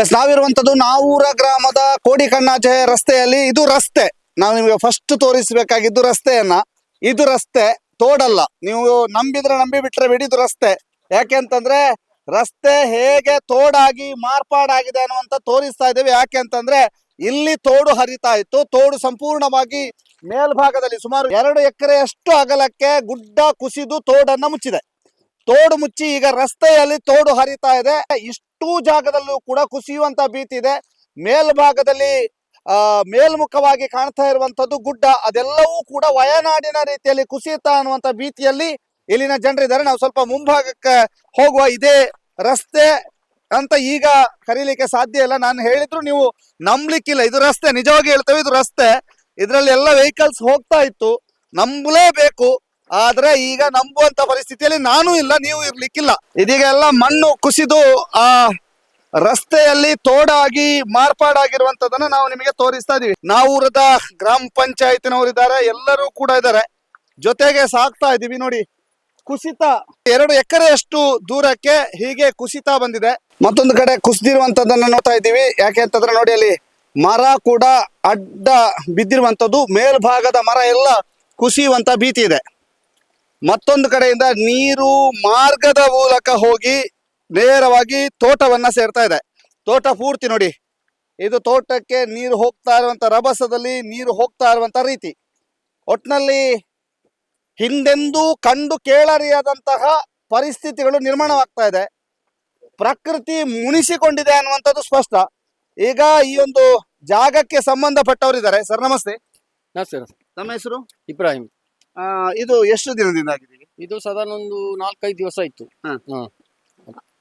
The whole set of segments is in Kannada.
ಎಸ್ ನಾವೂರ ಗ್ರಾಮದ ಕೋಡಿಕಣ್ಣಾಚೆ ರಸ್ತೆಯಲ್ಲಿ ಇದು ರಸ್ತೆ. ನಾವು ನಿಮಗೆ ಫಸ್ಟ್ ತೋರಿಸಬೇಕಾಗಿದ್ದು ರಸ್ತೆಯನ್ನ. ಇದು ರಸ್ತೆ, ತೋಡಲ್ಲ. ನೀವು ನಂಬಿದ್ರೆ ನಂಬಿ ಬಿಟ್ರೆ ಬಿಡಿ, ಇದು ರಸ್ತೆ. ಯಾಕೆ ಅಂತಂದ್ರೆ ರಸ್ತೆ ಹೇಗೆ ತೋಡಾಗಿ ಮಾರ್ಪಾಡಾಗಿದೆ ಅನ್ನುವಂತ ತೋರಿಸ್ತಾ ಇದ್ದೇವೆ. ಯಾಕೆ ಅಂತಂದ್ರೆ ಇಲ್ಲಿ ತೋಡು ಹರಿತಾ ಇತ್ತು. ತೋಡು ಸಂಪೂರ್ಣವಾಗಿ ಮೇಲ್ಭಾಗದಲ್ಲಿ ಸುಮಾರು ಎರಡು ಎಕರೆಯಷ್ಟು ಅಗಲಕ್ಕೆ ಗುಡ್ಡ ಕುಸಿದು ತೋಡನ್ನ ಮುಚ್ಚಿದೆ. ತೋಡು ಮುಚ್ಚಿ ಈಗ ರಸ್ತೆಯಲ್ಲಿ ತೋಡು ಹರಿತಾ ಇದೆ. ಇಷ್ಟು ಜಾಗದಲ್ಲೂ ಕೂಡ ಕುಸಿಯುವಂತ ಭೀತಿ ಇದೆ. ಮೇಲ್ಭಾಗದಲ್ಲಿ ಮೇಲ್ಮುಖವಾಗಿ ಕಾಣ್ತಾ ಇರುವಂತದ್ದು ಗುಡ್ಡ. ಅದೆಲ್ಲವೂ ಕೂಡ ವಯನಾಡಿನ ರೀತಿಯಲ್ಲಿ ಕುಸಿಯುತ್ತಾ ಅನ್ನುವಂತ ಭೀತಿಯಲ್ಲಿ ಇಲ್ಲಿನ ಜನರಿದ್ದಾರೆ. ನಾವು ಸ್ವಲ್ಪ ಮುಂಭಾಗಕ್ಕೆ ಹೋಗುವ ಇದೇ ರಸ್ತೆ. ಅಂತ ಈಗ ಕರೀಲಿಕ್ಕೆ ಸಾಧ್ಯ ಇಲ್ಲ. ನಾನು ಹೇಳಿದ್ರು ನೀವು ನಂಬ್ಲಿಕ್ಕಿಲ್ಲ. ಇದು ರಸ್ತೆ. ನಿಜವಾಗಿ ಹೇಳ್ತೇವೆ, ಇದು ರಸ್ತೆ. ಇದರಲ್ಲಿ ಎಲ್ಲ ವೆಹಿಕಲ್ಸ್ ಹೋಗ್ತಾ ಇತ್ತು. ನಂಬಲೇಬೇಕು. ಆದ್ರೆ ಈಗ ನಂಬುವಂತ ಪರಿಸ್ಥಿತಿಯಲ್ಲಿ ನಾನು ಇಲ್ಲ, ನೀವು ಇರ್ಲಿಕ್ಕಿಲ್ಲ. ಇದೀಗ ಎಲ್ಲ ಮಣ್ಣು ಕುಸಿದು, ಆ, ರಸ್ತೆಯಲ್ಲಿ ತೋಡಾಗಿ ಮಾರ್ಪಾಡಾಗಿರುವಂತದನ್ನ ನಾವು ನಿಮಗೆ ತೋರಿಸ್ತಾ ಇದೀವಿ. ನಾವೂರದ ಗ್ರಾಮ ಪಂಚಾಯತಿನವರಿದ್ದಾರೆ, ಎಲ್ಲರೂ ಕೂಡ ಇದ್ದಾರೆ. ಜೊತೆಗೆ ಸಾಕ್ತಾ ಇದೀವಿ ನೋಡಿ. ಕುಸಿತ ಎರಡು ಎಕರೆಯಷ್ಟು ದೂರಕ್ಕೆ ಹೀಗೆ ಕುಸಿತ ಬಂದಿದೆ. ಮತ್ತೊಂದು ಕಡೆ ಕುಸಿದಿರುವಂತದನ್ನ ನೋಡ್ತಾ ಇದ್ದೀವಿ ಯಾಕೆ ಅಂತಂದ್ರೆ ನೋಡಿ ಅಲ್ಲಿ ಮರ ಕೂಡ ಅಡ್ಡ ಬಿದ್ದಿರುವಂತದ್ದು ಮೇಲ್ಭಾಗದ ಮರ ಎಲ್ಲ ಕುಸಿಯುವಂತ ಭೀತಿ ಇದೆ. ಮತ್ತೊಂದು ಕಡೆಯಿಂದ ನೀರು ಮಾರ್ಗದ ಮೂಲಕ ಹೋಗಿ ನೇರವಾಗಿ ತೋಟವನ್ನ ಸೇರ್ತಾ ಇದೆ. ತೋಟ ಪೂರ್ತಿ ನೋಡಿ. ಇದು ತೋಟಕ್ಕೆ ನೀರು ಹೋಗ್ತಾ ಇರುವಂತ ರಭಸದಲ್ಲಿ ನೀರು ಹೋಗ್ತಾ ಇರುವಂತ ರೀತಿ. ಒಟ್ನಲ್ಲಿ ಹಿಂದೆಂದೂ ಕಂಡು ಕೇಳರಿಯಾದಂತಹ ಪರಿಸ್ಥಿತಿಗಳು ನಿರ್ಮಾಣವಾಗ್ತಾ ಇದೆ. ಪ್ರಕೃತಿ ಮುನಿಸಿಕೊಂಡಿದೆ ಅನ್ನುವಂಥದ್ದು ಸ್ಪಷ್ಟ. ಈಗ ಈ ಒಂದು ಜಾಗಕ್ಕೆ ಸಂಬಂಧಪಟ್ಟವರಿದ್ದಾರೆ. ಸರ್ ನಮಸ್ತೆ. ನಮಸ್ತೆ ನಮ್ಮ ಹೆಸರು? ಇಬ್ರಾಹಿಂ. ಆ, ಇದು ಎಷ್ಟು ದಿನದಿಂದ ಆಗಿದೆ ಈಗ? ಇದು ಸಾಧಾರಣ ಒಂದು ನಾಲ್ಕೈದು ದಿವಸ ಆಯ್ತು. ಹ. ಹ.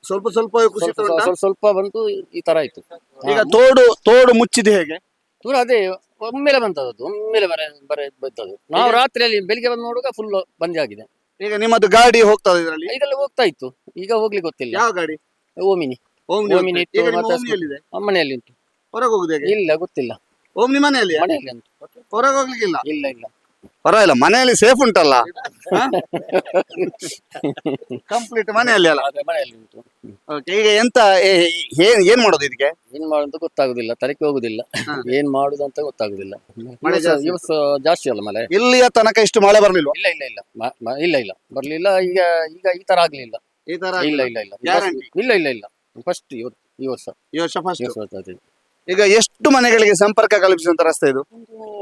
ಸ್ವಲ್ಪ ಸ್ವಲ್ಪ ಕುಸಿತ ಸ್ವಲ್ಪ ಉಂಟಾ? ಸ್ವಲ್ಪ ಸ್ವಲ್ಪ ಬಂತು ಈ ತರ ಆಯ್ತು. ಈಗ ತೋಡು ತೋಡು ಮುಚ್ಚಿದೆ ಹೇಗೆ? ದೂರ ಅದೇ ಒಮ್ಮೆಲೆ ಬಂತದ್ದು ಒಮ್ಮೆಲೆ ಬರ ಬರ ಬಂತದ್ದು. ನಾವು ರಾತ್ರಿಯಲ್ಲಿ ಬೆಳಿಗ್ಗೆ ಬಂದು ನೋಡುವಾಗ ಫುಲ್ ಬಂದಿ ಆಗಿದೆ. ಈಗ ನಿಮ್ಮದು ಗಾಡಿ ಹೋಗ್ತಾ ಇದರಲ್ಲಿ? ಇದೆಲ್ಲ ಹೋಗ್ತಾ ಇತ್ತು. ಈಗ ಹೋಗ್ಲಿಕ್ಕೆ ಗೊತ್ತಿಲ್ಲ. ಯಾವ ಗಾಡಿ? ಓಮಿನಿ. ಓಮಿನಿ ಓಮ್ನಿ ಹೋಗ್ತದೆ. ಈಗ ನಿಮ್ಮ ಮತ್ತೆ ಓಮ್ನಿಯಲ್ಲಿದೆ ಮನೆಯಲ್ಲಿ ಉಂಟು ಹೊರಗೆ ಹೋಗುದು ಹೇಗೆ? ಇಲ್ಲ ಗೊತ್ತಿಲ್ಲ. ಓಮಿನಿ ಮನೆಯಲ್ಲಿ ಮನೆಯಲ್ಲಿ ಉಂಟು ಹೊರಗೆ ಹೋಗ್ಲಿಕ್ಕಿಲ್ಲ? ಇಲ್ಲ ಇಲ್ಲ. ಪರವಾಗಿಲ್ಲ ಮನೆಯಲ್ಲಿ ಸೇಫ್ ಉಂಟಲ್ಲ? ಕಂಪ್ಲೀಟ್ ಮನೆಯಲ್ಲಿ ಅಲ್ಲ? ಅದೇ ಮನೆಯಲ್ಲಿ ಉಂಟು. Okay, ಈಗ ಎಂತ ಏ- ಏನ್ ಏನ್ ಮಾಡೋದು ಇದಕ್ಕೆ ಏನ್ ಮಾಡೋದು ಗೊತ್ತಾಗುದಿಲ್ಲ ತಲೆಗೆ ಹೋಗುದಿಲ್ಲ. ಏನ್ ಮಾಡುದು ಅಂತ ಗೊತ್ತಾಗುದಿಲ್ಲ. ಮಳೆ ಜಾಸ್ತಿ. ಜಾಸ್ತಿ ಅಲ್ಲ ಮಳೆ? ಇಲ್ಲಿಯ ತನಕ ಇಷ್ಟು ಮಳೆ ಬರ್ಲಿಲ್ಲ ಇಲ್ಲ ಇಲ್ಲ ಇಲ್ಲ. ಮ- ಮ- ಇಲ್ಲ ಇಲ್ಲ. ಬರ್ಲಿಲ್ಲ ಈಗ ಈಗ ಈ ತರ ಆಗ್ಲಿಲ್ಲ. ಈ ತರ ಇಲ್ಲ ಇಲ್ಲ ಇಲ್ಲ. Guarantee? ಇಲ್ಲ ಇಲ್ಲ ಇಲ್ಲ. ಫಸ್ಟ್ ಈ ವರ್ಷ. ಈ ವರ್ಷ. ಈಗ ಎಷ್ಟು ಮನೆಗಳಿಗೆ ಸಂಪರ್ಕ ಕಲ್ಪಿಸುವಂತ ರಸ್ತೆ ಇದು? ಒಂದು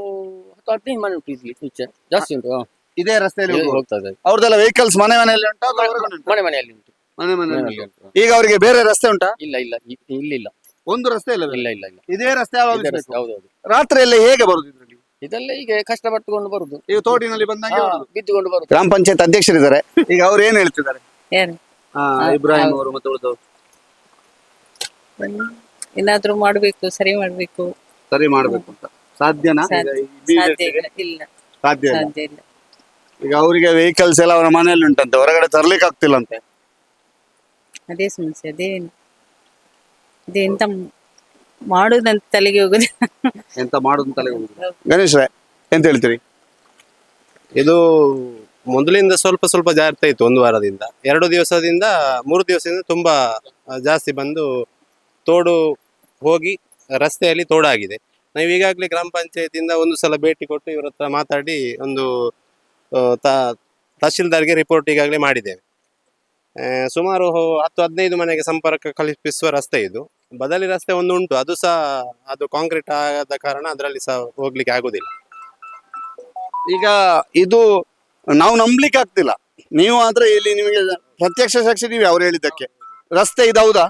ಹತ್ತು ಹದಿನೈದು ಮನೆ ಉಂಟು ಇಲ್ಲಿ ಈಚೆ ಜಾಸ್ತಿ ಉಂಟು ಹ. ಇದೇ ರಸ್ತೆಯಲ್ಲಿ ಹೋಗ್ತದೆ ಹೋಗುವ? ಹೋಗ್ತಾ ಇದೆ ಅವ್ರದ್ದೆಲ್ಲ ವೆಹಿಕಲ್ಸ್ ಮನೆ ಮನೆಯಲ್ಲಿ ಉಂಟಾ ಅಥವಾ ಹೊರಗಡೆ ಉಂಟಾ? ಮನೆ ಮನೆಯಲ್ಲಿ ಉಂಟು. ಮನೆ ಮನೆಯಲ್ಲಿ ಮನೆಯಲ್ಲಿ ಉಂಟು. ಈಗ ಅವರಿಗೆ ಬೇರೆ ರಸ್ತೆ ಉಂಟಾ? ಇಲ್ಲ ಇಲ್ಲ ಇ- ಇಲ್ಲ ಇಲ್ಲ. ಒಂದು ರಸ್ತೆ ಇಲ್ಲ ಇಲ್ಲ ಇಲ್ಲ ಇಲ್ಲ. ಇದೇ ರಸ್ತೆ ಯಾವಾಗ. ರಸ್ತೆ, ಹೌದೌದು. ರಾತ್ರಿಯಲ್ಲಿ ಹೇಗೆ ಬರುದು ಇದ್ರಲ್ಲಿ? ಇದೆಲ್ಲ ಈಗ ಕಷ್ಟಪಟ್ಟುಕೊಂಡು ಬರುದು. ಈಗ ತೋಟಿನಲ್ಲಿ ಬಂದಾಗ ಹಾ, ಬರುದು. ಬಿದ್ದುಕೊಂಡು ಬರುದು. ಗ್ರಾಮ ಪಂಚಾಯತ್ ಅಧ್ಯಕ್ಷರಿದ್ದಾರೆ. ಈಗ ಅವ್ರು ಏನ್ ಹೇಳ್ತಿದ್ದಾರೆ? ಏನು? ಆ, ಇಬ್ರಾಹಿಂ ಅವರು ಮತ್ತೆ ಉಳಿದವರು. ಏನಾದ್ರೂ ಮಾಡ್ಬೇಕು ಸರಿ ಮಾಡ್ಬೇಕು. ಸರಿ ಮಾಡ್ಬೇಕು ಅಂತ. ಸಾಧ್ಯನಾ? ಈಗ ಸಾಧ್ಯ ಸಾಧ್ಯ ಇಲ್ಲ. ಇಲ್ಲ. ಸಾಧ್ಯ ಇಲ್ಲ. ಸಾಧ್ಯ ಇಲ್ಲ. ಈಗ ಅವರಿಗೆ ವೆಹಿಕಲ್ಸ್ ಎಲ್ಲ ಅವರ ಮನೆಯಲ್ಲಿ ಉಂಟಂತೆ ಹೊರಗಡೆ ತರ್ಲಿಕ್ಕೆ ಆಗ್ತಿಲ್ಲಂತೆ? ಅದೇ ಸಮಸ್ಯೆ ಅದೇನು ಅದೇ ಎಂತ ಮಾಡುದಂತ ತಲೆಗೆ ಹೋಗುದು. ಎಂತ ಮಾಡುದು ತಲೆ ಗಣೇಶ್ರೆ ಎಂತ ಹೇಳ್ತೀರಿ? ಇದು ಮೊದಲಿಂದ ಸ್ವಲ್ಪ ಸ್ವಲ್ಪ ಜಾಸ್ತಿ ಇತ್ತು ಒಂದು ವಾರದಿಂದ. ಎರಡು ದಿವಸದಿಂದ ಮೂರು ದಿವಸದಿಂದ ತುಂಬಾ ಆ, ಜಾಸ್ತಿ ಬಂದು ತೋಡು ಹೋಗಿ ರಸ್ತೆಯಲ್ಲಿ ತೋಡಾಗಿದೆ. ನಾವು ಈಗಾಗಲೇ ಗ್ರಾಮ ಪಂಚಾಯತಿಯಿಂದ ಒಂದು ಸಲ ಭೇಟಿ ಕೊಟ್ಟು ಇವರ ಹತ್ರ ಮಾತಾಡಿ ಒಂದು ತಹಶೀಲ್ದಾರ್ಗೆ ರಿಪೋರ್ಟ್ ಈಗಾಗಲೇ ಮಾಡಿದ್ದೇವೆ. ಸುಮಾರು ಹತ್ತು ಹದಿನೈದು ಮನೆಗೆ ಸಂಪರ್ಕ ಕಲ್ಪಿಸುವ ರಸ್ತೆ ಇದು. ಬದಲಿ ರಸ್ತೆ ಒಂದು ಉಂಟು, ಅದು ಸಹ, ಅದು ಕಾಂಕ್ರೀಟ್ ಆದ ಕಾರಣ ಅದರಲ್ಲಿ ಸಹ ಹೋಗ್ಲಿಕ್ಕೆ ಆಗುದಿಲ್ಲ. ಈಗ ಇದು ನಾವು ನಂಬ್ಲಿಕ್ಕೆ ಆಗ್ತಿಲ್ಲ. ನೀವು ಆದ್ರೆ ಇಲ್ಲಿ ನಿಮಗೆ ಪ್ರತ್ಯಕ್ಷ ಸಾಕ್ಷಿ ನೀವೇ ಅವ್ರು ಹೇಳಿದ್ದಕ್ಕೆ. ರಸ್ತೆ ಇದು ಹೌದಾ?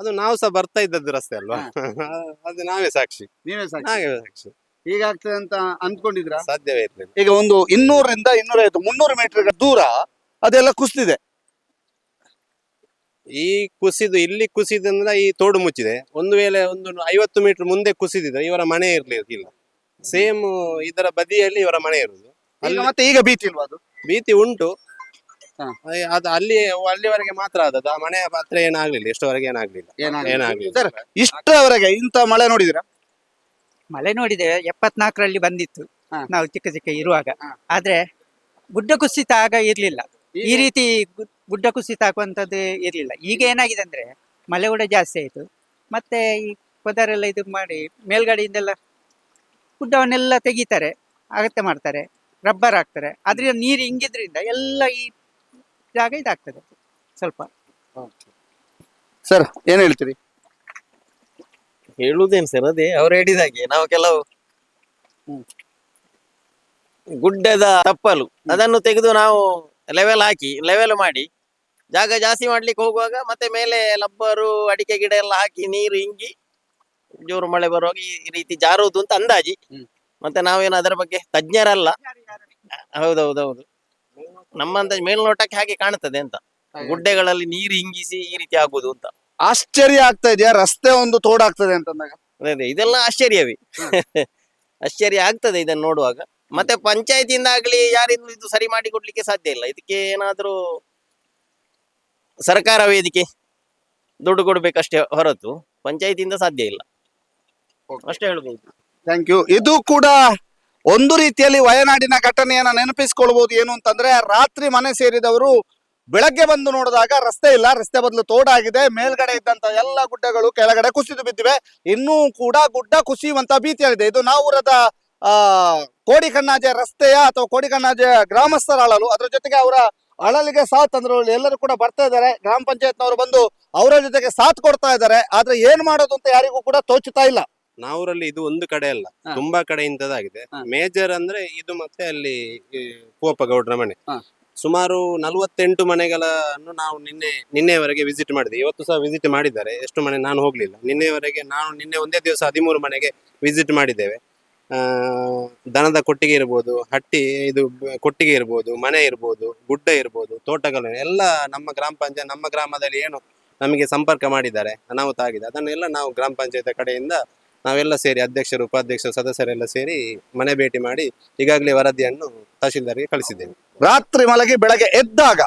ಅದು ನಾವು ಸಹ ಬರ್ತಾ ಇದ್ದದ್ದು ರಸ್ತೆ ಅಲ್ವಾ? ಅದು ನಾವೇ ಸಾಕ್ಷಿ. ನೀವೇ ಸಾಕ್ಷಿ. ನಾವೇ ಸಾಕ್ಷಿ. ಹೀಗಾಗ್ತದೆ ಅಂತ ಅಂದ್ಕೊಂಡಿದ್ರ ಸಾಧ್ಯವೇ ಇರ್ಲಿಲ್ಲ. ಈಗ ಒಂದು ಇನ್ನೂರರಿಂದ ಇನ್ನೂರೈವತ್ತು ಮುನ್ನೂರು ಮೀಟರ್ ದೂರ ಅದೆಲ್ಲ ಕುಸಿದಿದೆ. ಈ ಕುಸಿದು ಇಲ್ಲಿ ಕುಸಿದ್ರಿಂದ ಈ ತೋಡು ಮುಚ್ಚಿದೆ. ಒಂದು ವೇಳೆ ಒಂದು ಐವತ್ತು ಮೀಟರ್ ಮುಂದೆ ಕುಸಿದಿದ್ರೆ ಇವರ ಮನೆ ಇರ್ಲಿಲ್ಲ ಸೇಮ್ ಇದರ ಬದಿಯಲ್ಲಿ ಇವರ ಮನೆ ಇರುದು ಮತ್ತೆ ಈಗ ಭೀತಿ ಇಲ್ವಾ ಅದು? ಭೀತಿ ಉಂಟು. ಅದು ಅಲ್ಲಿ ಅಲ್ಲಿವರೆಗೆ ಮಾತ್ರ ಆದದ್ದು. ಆ ಮನೆಯ ಪಾತ್ರ ಏನಾಗ್ಲಿಲ್ಲ ಎಷ್ಟೋವರೆಗೆ ಏನಾಗ್ಲಿಲ್ಲ. ಏನಾಗ್ಲಿಲ್ಲ. ಸರ್ ಇಷ್ಟರವರೆಗೆ ಇಂತ ಮಳೆ ನೋಡಿದಿರಾ ಮಳೆ ನೋಡಿದ್ದೇವೆ ಎಪ್ಪತ್ನಾಲ್ಕರಲ್ಲಿ ಬಂದಿತ್ತು. ನಾವು ಚಿಕ್ಕ ಚಿಕ್ಕ ಇರುವಾಗ. ಆದ್ರೆ ಗುಡ್ಡ ಕುಸಿತ ಆಗ ಇರ್ಲಿಲ್ಲ. ಈ ರೀತಿ ಗುಡ್ಡ ಕುಸಿತ ಆಗುವಂತದ್ದು ಇರ್ಲಿಲ್ಲ. ಈಗ ಏನಾಗಿದೆ ಅಂದ್ರೆ ಮಳೆ ಕೂಡ ಜಾಸ್ತಿ ಆಯ್ತು. ಮತ್ತೆ ಈ ಪೊದರೆಲ್ಲ ಇದು ಮಾಡಿ ಮೇಲ್ಗಡೆಯಿಂದೆಲ್ಲ ಗುಡ್ಡವನ್ನೆಲ್ಲ ತೆಗಿತಾರೆ ಅಗತ್ಯ ಮಾಡ್ತಾರೆ ರಬ್ಬರ್ ಹಾಕ್ತಾರೆ. ಅದರಿಂದ ನೀರು ಹಿಂಗಿದ್ರಿಂದ ಎಲ್ಲ ಈ ಜಾಗ ಇದಾಗ್ತದೆ ಸ್ವಲ್ಪ. ಸರ್ ಏನ್ ಹೇಳ್ತೀರಿ? ಹೇಳುವುದೇನು ಸರ್ ಅದೇ ಅವ್ರು ಹೇಳಿದಾಗೆ ನಾವು ಕೆಲವು ಗುಡ್ಡದ ತಪ್ಪಲು ಅದನ್ನು ತೆಗೆದು ನಾವು ಲೆವೆಲ್ ಹಾಕಿ ಲೆವೆಲ್ ಮಾಡಿ ಜಾಗ ಜಾಸ್ತಿ ಮಾಡ್ಲಿಕ್ಕೆ ಹೋಗುವಾಗ ಮತ್ತೆ ಮೇಲೆ ಲಬ್ಬರು ಅಡಿಕೆ ಗಿಡ ಎಲ್ಲ ಹಾಕಿ ನೀರು ಹಿಂಗಿ ಜೋರು ಮಳೆ ಬರುವಾಗ ಈ ರೀತಿ ಜಾರುವುದು ಅಂತ ಅಂದಾಜಿ. ಮತ್ತೆ ನಾವೇನು ಅದರ ಬಗ್ಗೆ ತಜ್ಞರಲ್ಲ. ಹೌದೌದೌದು. ನಮ್ಮಂತ ಮೇಲ್ನೋಟಕ್ಕೆ ಹಾಗೆ ಕಾಣುತ್ತದೆ ಅಂತ. ಗುಡ್ಡೆಗಳಲ್ಲಿ ನೀರು ಹಿಂಗಿಸಿ ಈ ರೀತಿ ಆಗುದು ಅಂತ. ಆಶ್ಚರ್ಯ ಆಗ್ತಾ ಇದೆಯಾ? ರಸ್ತೆ ಒಂದು ತೋಡಾಗ್ತದೆ ಅಂತಂದಾಗ. ಅದೇ ಅದೇ ಇದೆಲ್ಲ ಆಶ್ಚರ್ಯವೇ. ಆಶ್ಚರ್ಯ ಆಗ್ತದೆ ಇದನ್ನು ನೋಡುವಾಗ. ಮತ್ತೆ ಪಂಚಾಯತಿಯಿಂದ ಆಗ್ಲಿ ಯಾರಿಂದಲೂ ಇದು ಸರಿ ಮಾಡಿ ಕೊಡ್ಲಿಕ್ಕೆ ಸಾಧ್ಯ ಇಲ್ಲ. ಇದಕ್ಕೆ ಏನಾದ್ರೂ ಸರ್ಕಾರ ವೇದಿಕೆ ದುಡ್ಡು ಕೊಡ್ಬೇಕಷ್ಟೇ ಹೊರತು ಪಂಚಾಯತಿಯಿಂದ ಸಾಧ್ಯ ಇಲ್ಲ. ಅಷ್ಟೇ ಹೇಳ್ಬೋದು. ಥ್ಯಾಂಕ್ ಯು ಇದು ಕೂಡ ಒಂದು ರೀತಿಯಲ್ಲಿ ವಯನಾಡಿನ ಘಟನೆಯನ್ನ ನೆನಪಿಸಿಕೊಳ್ಬಹುದು ಏನು ಅಂತಂದ್ರೆ, ರಾತ್ರಿ ಮನೆ ಸೇರಿದವರು ಬೆಳಗ್ಗೆ ಬಂದು ನೋಡಿದಾಗ ರಸ್ತೆ ಇಲ್ಲ, ರಸ್ತೆ ಬದಲು ತೋಡಾಗಿದೆ, ಮೇಲ್ಗಡೆ ಇದ್ದಂತ ಎಲ್ಲ ಗುಡ್ಡಗಳು ಕೆಳಗಡೆ ಕುಸಿದು ಬಿದ್ದಿವೆ, ಇನ್ನೂ ಕೂಡ ಗುಡ್ಡ ಕುಸಿಯುವಂತ ಭೀತಿಯಾಗಿದೆ ಇದು ನಾವೂರದ ಆ, ಕೋಡಿಕಣ್ಣಾಜೆ ರಸ್ತೆಯ ಅಥವಾ ಕೋಡಿಕಣ್ಣಾಜೆ ಗ್ರಾಮಸ್ಥರ ಅಳಲು ಅದ್ರ ಜೊತೆಗೆ ಅವರ ಅಳಲಿಗೆ ಸಾಥ್ ಅಂದ್ರೆ ಎಲ್ಲರೂ ಕೂಡ ಬರ್ತಾ ಇದ್ದಾರೆ. ಗ್ರಾಮ ಪಂಚಾಯತ್ನವರು ಬಂದು ಅವರ ಜೊತೆಗೆ ಸಾಥ್ ಕೊಡ್ತಾ ಇದ್ದಾರೆ. ಆದ್ರೆ ಏನ್ ಮಾಡೋದು ಅಂತ ಯಾರಿಗೂ ಕೂಡ ತೋಚುತ್ತಾ ಇಲ್ಲ. ನಾವೂರಲ್ಲಿ ಇದು ಒಂದು ಕಡೆ ಅಲ್ಲ ತುಂಬಾ ಕಡೆ ಇಂಥದ್ದಾಗಿದೆ. ಮೇಜರ್ ಅಂದ್ರೆ ಇದು ಮತ್ತೆ ಅಲ್ಲಿ ಕೋಪ ಗೌಡ್ರ ಮನೆ. ಸುಮಾರು ನಲವತ್ತೆಂಟು ಮನೆಗಳನ್ನು ನಾವು ನಿನ್ನೆ ನಿನ್ನೆವರೆಗೆ ವಿಸಿಟ್ ಮಾಡಿದೆ ಇವತ್ತು ಸಹ ವಿಸಿಟ್ ಮಾಡಿದ್ದಾರೆ. ಎಷ್ಟು ಮನೆ ನಾನು ಹೋಗ್ಲಿಲ್ಲ. ನಿನ್ನೆವರೆಗೆ ನಾನು ನಿನ್ನೆ ಒಂದೇ ದಿವಸ ಹದಿಮೂರು ಮನೆಗೆ ವಿಸಿಟ್ ಮಾಡಿದ್ದೇವೆ. ಆ, ದನದ ಕೊಟ್ಟಿಗೆ ಇರ್ಬೋದು ಹಟ್ಟಿ ಇದು ಕೊಟ್ಟಿಗೆ ಇರ್ಬೋದು ಮನೆ ಇರ್ಬೋದು ಗುಡ್ಡ ಇರ್ಬೋದು ತೋಟಗಳು ಎಲ್ಲ ನಮ್ಮ ಗ್ರಾಮ ಪಂಚಾಯತ್ ನಮ್ಮ ಗ್ರಾಮದಲ್ಲಿ ಏನು ನಮಗೆ ಸಂಪರ್ಕ ಮಾಡಿದ್ದಾರೆ ಅನಾಹುತ ಆಗಿದೆ. ಅದನ್ನೆಲ್ಲ ನಾವು ಗ್ರಾಮ ಪಂಚಾಯತ್ ಕಡೆಯಿಂದ ನಾವೆಲ್ಲ ಸೇರಿ ಅಧ್ಯಕ್ಷರು ಉಪಾಧ್ಯಕ್ಷರು ಸದಸ್ಯರೆಲ್ಲ ಸೇರಿ ಮನೆ ಭೇಟಿ ಮಾಡಿ ಈಗಾಗಲೇ ವರದಿಯನ್ನು ತಹಶೀಲ್ದಾರ್ಗೆ ಕಳಿಸಿದ್ದೇವೆ. ರಾತ್ರಿ ಮಲಗಿ ಬೆಳಗ್ಗೆ ಎದ್ದಾಗ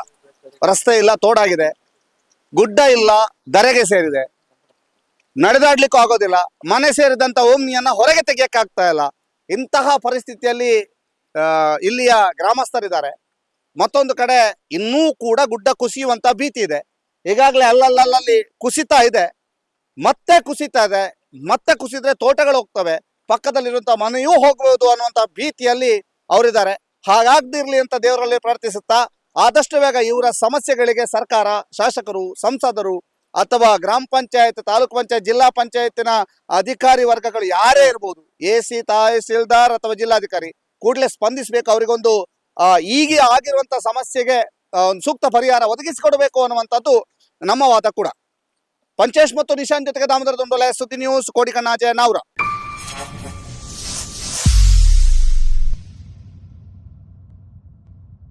ರಸ್ತೆ ಇಲ್ಲ, ತೋಡಾಗಿದೆ, ಗುಡ್ಡ ಇಲ್ಲ ದರೆಗೆ ಸೇರಿದೆ, ನಡೆದಾಡ್ಲಿಕ್ಕೂ ಆಗೋದಿಲ್ಲ, ಮನೆ ಸೇರಿದಂತ ಓಮ್ನಿಯನ್ನ ಹೊರಗೆ ತೆಗಿಯಕ್ಕಾಗ್ತಾ ಇಲ್ಲ. ಇಂತಹ ಪರಿಸ್ಥಿತಿಯಲ್ಲಿ ಇಲ್ಲಿಯ ಗ್ರಾಮಸ್ಥರಿದ್ದಾರೆ. ಮತ್ತೊಂದು ಕಡೆ ಇನ್ನೂ ಕೂಡ ಗುಡ್ಡ ಕುಸಿಯುವಂತ ಭೀತಿ ಇದೆ. ಈಗಾಗಲೇ ಅಲ್ಲಲ್ಲಲ್ಲಿ ಕುಸಿತಾ ಇದೆ. ಮತ್ತೆ ಕುಸಿತಾ ಇದೆ. ಮತ್ತೆ ಕುಸಿದ್ರೆ ತೋಟಗಳು ಹೋಗ್ತವೆ, ಪಕ್ಕದಲ್ಲಿರುವಂತ ಮನೆಯೂ ಹೋಗ್ಬೋದು ಅನ್ನುವಂತ ಭೀತಿಯಲ್ಲಿ ಅವರಿದ್ದಾರೆ. ಹಾಗಾಗ್ದಿರ್ಲಿ ಅಂತ ದೇವರಲ್ಲಿ ಪ್ರಾರ್ಥಿಸುತ್ತಾ, ಆದಷ್ಟು ಬೇಗ ಇವರ ಸಮಸ್ಯೆಗಳಿಗೆ ಸರ್ಕಾರ, ಶಾಸಕರು, ಸಂಸದರು ಅಥವಾ ಗ್ರಾಮ ಪಂಚಾಯತ್, ತಾಲೂಕು ಪಂಚಾಯತ್, ಜಿಲ್ಲಾ ಪಂಚಾಯತಿನ ಅಧಿಕಾರಿ ವರ್ಗಗಳು ಯಾರೇ ಇರ್ಬೋದು, ಎ ಸಿ ತಹಸೀಲ್ದಾರ್ ಅಥವಾ ಜಿಲ್ಲಾಧಿಕಾರಿ ಕೂಡಲೇ ಸ್ಪಂದಿಸಬೇಕು, ಅವರಿಗೊಂದು ಈಗ ಆಗಿರುವಂತ ಸಮಸ್ಯೆಗೆ ಸೂಕ್ತ ಪರಿಹಾರ ಒದಗಿಸಿಕೊಡಬೇಕು ಅನ್ನುವಂಥದ್ದು ನಮ್ಮ ವಾದ ಕೂಡ. ಪಂಚೇಶ್ ಮತ್ತು ನಿಶಾಂತ್ ಜೊತೆಗೆ ದಾಮೋದರ ದುಂಡೋಲೆ ಸುದ್ದಿ ನ್ಯೂಸ್ ಕೋಡಿಕಣ್ಣಾಜೆ ನಾವ್ರ.